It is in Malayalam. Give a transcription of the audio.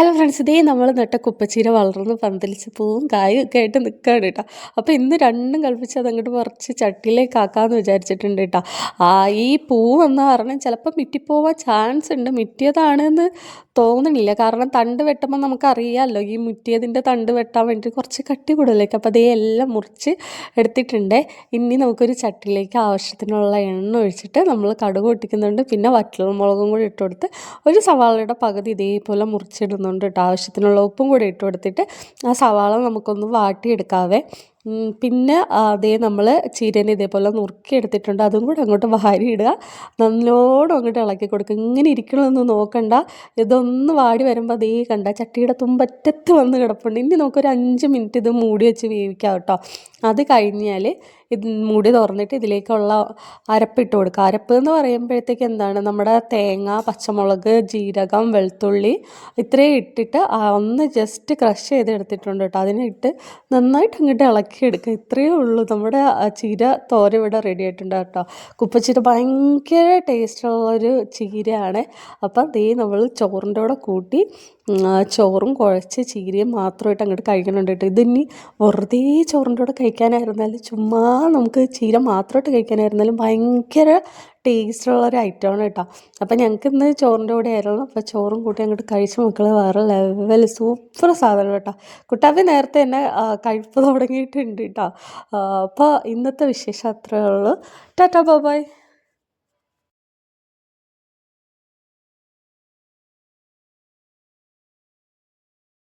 ഹലോ ഫ്രണ്ട്സ് ഇതേ നമ്മൾ നട്ട കുപ്പച്ചീര വളർന്ന് പന്തലിച്ച് പൂവും. ഒക്കെ ആയിട്ട് നിൽക്കുകയാണ് കേട്ടോ. അപ്പോൾ ഇന്ന് രണ്ടും കളിപ്പിച്ച് അതങ്ങോട്ട് പറിച്ച് ചട്ടിയിലേക്ക് ആക്കാമെന്ന് വിചാരിച്ചിട്ടുണ്ട് കേട്ടോ. ആ ഈ പൂവ് എന്ന് പറഞ്ഞാൽ ചിലപ്പോൾ മിറ്റിപ്പോവാൻ ചാൻസ് ഉണ്ട്. മിറ്റിയതാണെന്ന് തോന്നണില്ല. കാരണം തണ്ട് വെട്ടുമ്പോൾ നമുക്കറിയാമല്ലോ ഈ മുറ്റിയതിന്റെ തണ്ട് വെട്ടാൻ വേണ്ടി കുറച്ച് കട്ടി കൂടുതലേക്ക് അപ്പോൾ അതേ എല്ലാം മുറിച്ച് എടുത്തിട്ടുണ്ട്. ഇനി നമുക്കൊരു ചട്ടിയിലേക്ക് ആവശ്യത്തിനുള്ള എണ്ണ ഒഴിച്ചിട്ട് നമ്മൾ കടുക് പൊട്ടിക്കുന്നുണ്ട്. പിന്നെ വറ്റൽ മുളകും കൂടി ഇട്ട് കൊടുത്ത് ഒരു സവാളയുടെ പകുതി ഇതേപോലെ മുറിച്ചിടുന്നുണ്ട് കേട്ടോ. ആവശ്യത്തിനുള്ള ഉപ്പും കൂടി ഇട്ട് കൊടുത്തിട്ട് ആ സവാള നമുക്കൊന്ന് വാട്ടിയെടുക്കാവേ. പിന്നെ അതേ നമ്മൾ ചീരേനെ ഇതേപോലെ നുറുക്കി എടുത്തിട്ടുണ്ട്. അതും കൂടെ അങ്ങോട്ട് വാരി ഇടുക. നല്ലോണം അങ്ങോട്ട് ഇളക്കി കൊടുക്കുക. ഇങ്ങനെ ഇരിക്കണമെന്ന് നോക്കണ്ട. ഇതൊന്ന് വാടി വരുമ്പോൾ അതേ കണ്ട ചട്ടിയുടെ തുമ്പറ്റത്ത് വന്ന് കിടപ്പുണ്ട്. ഇനി നമുക്കൊരു അഞ്ച് മിനിറ്റ് ഇത് മൂടി വെച്ച് വേവിക്കാം കേട്ടോ. അത് കഴിഞ്ഞാൽ ഇത് മൂടി തുറന്നിട്ട് ഇതിലേക്കുള്ള അരപ്പിട്ട് കൊടുക്കുക. അരപ്പ് എന്ന് പറയുമ്പോഴത്തേക്ക് എന്താണ്? നമ്മുടെ തേങ്ങ പച്ചമുളക് ജീരകം വെളുത്തുള്ളി ഇത്രയും ഇട്ടിട്ട് ഒന്ന് ജസ്റ്റ് ക്രഷ് ചെയ്ത് എടുത്തിട്ടുണ്ട് കേട്ടോ. അതിനെ ഇട്ട് നന്നായിട്ട് അങ്ങോട്ട് ഇളക്കി എടുക്കുക. ഇത്രയേ ഉള്ളൂ. നമ്മുടെ ചീര തോര ഇവിടെ റെഡി ആയിട്ടുണ്ട് കേട്ടോ. കുപ്പച്ചീര ഭയങ്കര ടേസ്റ്റുള്ളൊരു ചീരയാണ്. അപ്പം ദേ നമ്മൾ ചോറിന്റെ കൂടെ കൂട്ടി ചോറും കുഴച്ച് ചീരയും മാത്രമായിട്ട് അങ്ങോട്ട് കഴിക്കണുണ്ട് കേട്ടോ. ഇതിനി വെറുതെ ചോറിന്റെ കൂടെ കഴിക്കാനായിരുന്നാലും ചുമ്മാ നമുക്ക് ചീര മാത്രമായിട്ട് കഴിക്കാനായിരുന്നാലും ഭയങ്കര ടേസ്റ്റുള്ള ഒരു ഐറ്റമാണ് കേട്ടോ. അപ്പം ഞങ്ങൾക്ക് ഇന്ന് ചോറിന്റെ കൂടെ ആയിരുന്നു. അപ്പോൾ ചോറും കൂട്ടി അങ്ങോട്ട് കഴിച്ച മക്കൾ വേറെ ലെവൽ സൂപ്പർ സാധനം കേട്ടോ. കുട്ടാപ്പി നേരത്തെ തന്നെ കഴിപ്പ് തുടങ്ങിയിട്ടുണ്ട് കേട്ടോ. അപ്പോൾ ഇന്നത്തെ വിശേഷം അത്രയേ ഉള്ളൂ. Tata bye.